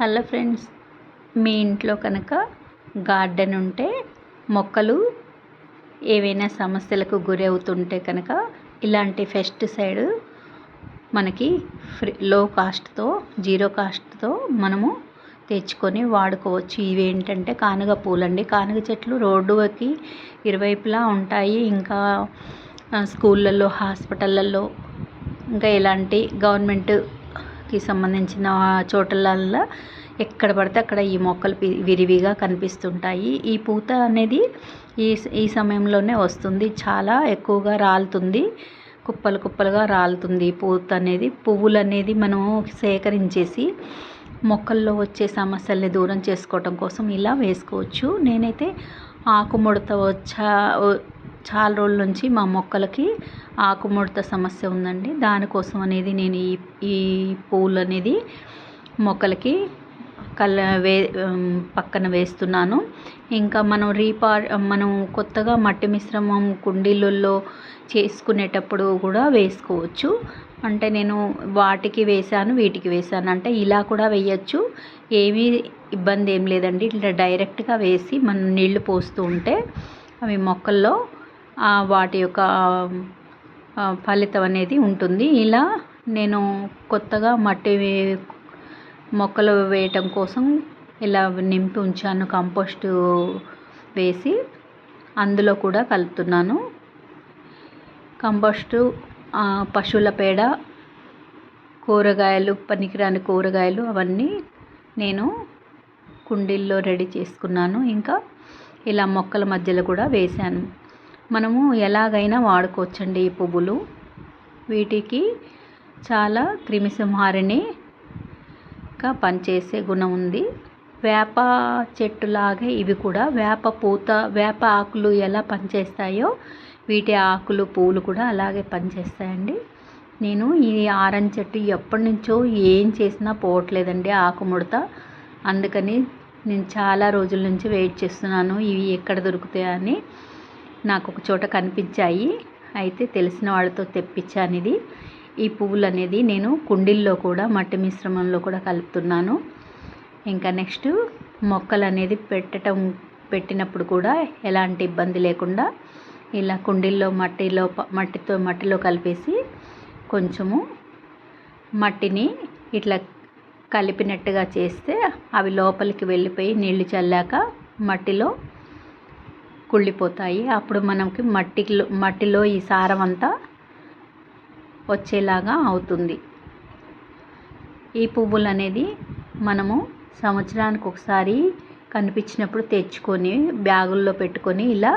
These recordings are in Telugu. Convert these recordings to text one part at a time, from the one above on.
హలో ఫ్రెండ్స్ మీ ఇంట్లో కనుక గార్డెన్ ఉంటే మొక్కలు ఏవైనా సమస్యలకు గురి అవుతుంటే కనుక ఇలాంటి పెస్టిసైడ్ మనకి ఫ్రీ లో కాస్ట్తో జీరో కాస్ట్తో మనము తెచ్చుకొని వాడుకోవచ్చు. ఇవి ఏంటంటే కానుగ పూలండి. కానుగ చెట్లు రోడ్డుకి ఇరువైపులా ఉంటాయి. ఇంకా స్కూళ్ళల్లో హాస్పిటళ్ళల్లో ఇంకా ఇలాంటి కి సంబంధించిన చోట్లల్లో ఎక్కడ పడితే అక్కడ ఈ మొక్కలు విరివిగా కనిపిస్తుంటాయి. ఈ పూత అనేది ఈ ఈ సమయంలోనే వస్తుంది. చాలా ఎక్కువగా రాలుతుంది. కుప్పలు కుప్పలుగా రాలుతుంది పూత అనేది. పువ్వులు అనేది మనం సేకరించేసి మొక్కల్లో వచ్చే సమస్యల్ని దూరం చేసుకోవటం కోసం ఇలా వేసుకోవచ్చు. నేనైతే ఆకుముడత వచ్చా చాలా రోజుల నుంచి మా మొక్కలకి ఆకుముడత సమస్య ఉందండి. దానికోసం అనేది నేను ఈ ఈ పూలు అనేది మొక్కలకి కల వే పక్కన వేస్తున్నాను. ఇంకా మనం రీపా మనం కొత్తగా మట్టి మిశ్రమం కుండీలలో చేసుకునేటప్పుడు కూడా వేసుకోవచ్చు. అంటే నేను వాటికి వేసాను వీటికి వేసాను అంటే ఇలా కూడా వేయచ్చు. ఏమీ ఇబ్బంది ఏం లేదండి. ఇట్లా డైరెక్ట్గా వేసి మనం నీళ్ళు పోస్తూ ఉంటే అవి మొక్కల్లో వాటి యొక్క ఫలితం అనేది ఉంటుంది. ఇలా నేను కొత్తగా మట్టి మొక్కలు వేయటం కోసం ఇలా నింపి ఉంచాను కంపోస్ట్ వేసి అందులో కూడా కలుపుతున్నాను. కంపోస్టు పశువుల పేడ కూరగాయలు పనికిరాని కూరగాయలు అవన్నీ నేను కుండీల్లో రెడీ చేసుకున్నాను. ఇంకా ఇలా మొక్కల మధ్యలో కూడా వేశాను. మనము ఎలాగైనా వాడుకోవచ్చండి ఈ పువ్వులు. వీటికి చాలా క్రిమిసంహారిణి పనిచేసే గుణం ఉంది. వేప చెట్టులాగే ఇవి కూడా వేప పూత వేప ఆకులు ఎలా పనిచేస్తాయో వీటి ఆకులు పూలు కూడా అలాగే పనిచేస్తాయండి. నేను ఈ ఆరెంజ్ చెట్టు ఎప్పటి నుంచో ఏం చేసినా పోవట్లేదండి ఆకు ముడత. అందుకని నేను చాలా రోజుల నుంచి వెయిట్ చేస్తున్నాను. ఇవి ఎక్కడ దొరుకుతాయని. నాకు ఒక చోట కనిపించాయి. అయితే తెలిసిన వాళ్ళతో తెప్పించాను ఇది. ఈ పువ్వులు అనేది నేను కుండీల్లో కూడా మట్టి మిశ్రమంలో కూడా కలుపుతున్నాను. ఇంకా నెక్స్ట్ మొక్కలు అనేది పెట్టడం పెట్టినప్పుడు కూడా ఎలాంటి ఇబ్బంది లేకుండా ఇలా కుండీల్లో మట్టిలో మట్టితో మట్టిలో కలిపేసి కొంచెము మట్టిని ఇట్లా కలిపినట్టుగా చేస్తే అవి లోపలికి వెళ్ళిపోయి నీళ్ళు చల్లాక మట్టిలో కుళ్ళిపోతాయి. అప్పుడు మనకి మట్టిలో మట్టిలో ఈ సారం అంతా వచ్చేలాగా అవుతుంది. ఈ పువ్వులు అనేది మనము సంవత్సరానికి ఒకసారి కనిపించినప్పుడు తెచ్చుకొని బ్యాగుల్లో పెట్టుకొని ఇలా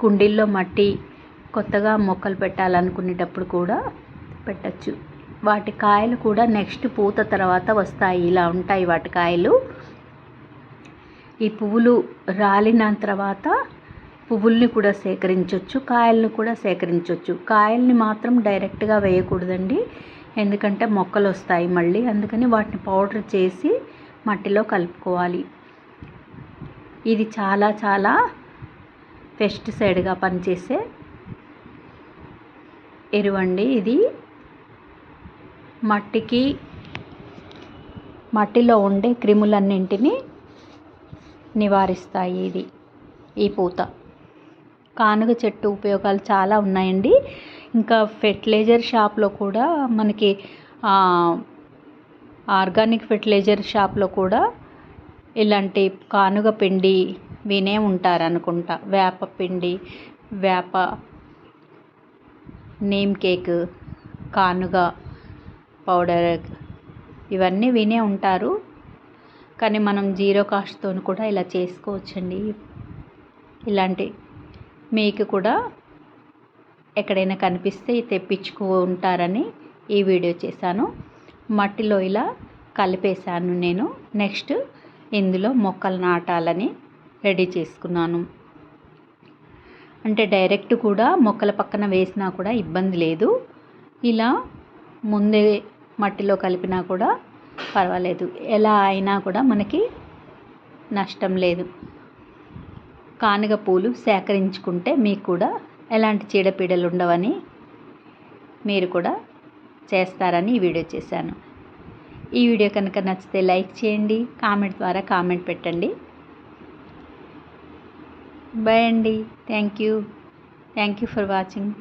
కుండీల్లో మట్టి కొత్తగా మొక్కలు పెట్టాలనుకునేటప్పుడు కూడా పెట్టచ్చు. వాటి కాయలు కూడా నెక్స్ట్ పూత తర్వాత వస్తాయి. ఇలా ఉంటాయి వాటి కాయలు. ఈ పువ్వులు రాలిన తర్వాత పువ్వుల్ని కూడా సేకరించవచ్చు కాయల్ని కూడా సేకరించవచ్చు కాయల్ని మాత్రం డైరెక్ట్గా వేయకూడదండి. ఎందుకంటే మొక్కలు వస్తాయి మళ్ళీ. అందుకని వాటిని పౌడర్ చేసి మట్టిలో కలుపుకోవాలి. ఇది చాలా చాలా పెస్టిసైడ్గా పనిచేసే ఎరువండి ఇది. మట్టికి మట్టిలో ఉండే క్రిములన్నింటినీ నివారిస్తాయి ఇది ఈ పూత. కానుగ చెట్టు ఉపయోగాలు చాలా ఉన్నాయండి. ఇంకా ఫెర్టిలైజర్ షాప్లో కూడా మనకి ఆర్గానిక్ ఫెర్టిలైజర్ షాప్లో కూడా ఇలాంటి కానుగ పిండి వినే ఉంటారనుకుంటా. వేప పిండి వేప నేమ్ కేక్ కానుగ పౌడర్ ఇవన్నీ వినే ఉంటారు. కానీ మనం జీరో కాస్ట్తో కూడా ఇలా చేసుకోవచ్చండి. ఇలాంటి మీకు కూడా ఎక్కడైనా కనిపిస్తే తెప్పించుకుంటారని ఈ వీడియో చేశాను. మట్టిలో ఇలా కలిపేశాను నేను. నెక్స్ట్ ఇందులో మొక్కలు నాటాలని రెడీ చేసుకున్నాను. అంటే డైరెక్ట్ కూడా మొక్కల పక్కన వేసినా కూడా ఇబ్బంది లేదు. ఇలా ముందే మట్టిలో కలిపినా కూడా పర్వాలేదు. ఎలా అయినా కూడా మనకి నష్టం లేదు. కానుగ పూలు సేకరించుకుంటే మీకు కూడా ఎలాంటి చీడపీడలు ఉండవని మీరు కూడా చేస్తారని ఈ వీడియో చేశాను. ఈ వీడియో కనుక నచ్చితే లైక్ చేయండి కామెంట్ ద్వారా కామెంట్ పెట్టండి. బాయ్ అండి. Thank you thank you for watching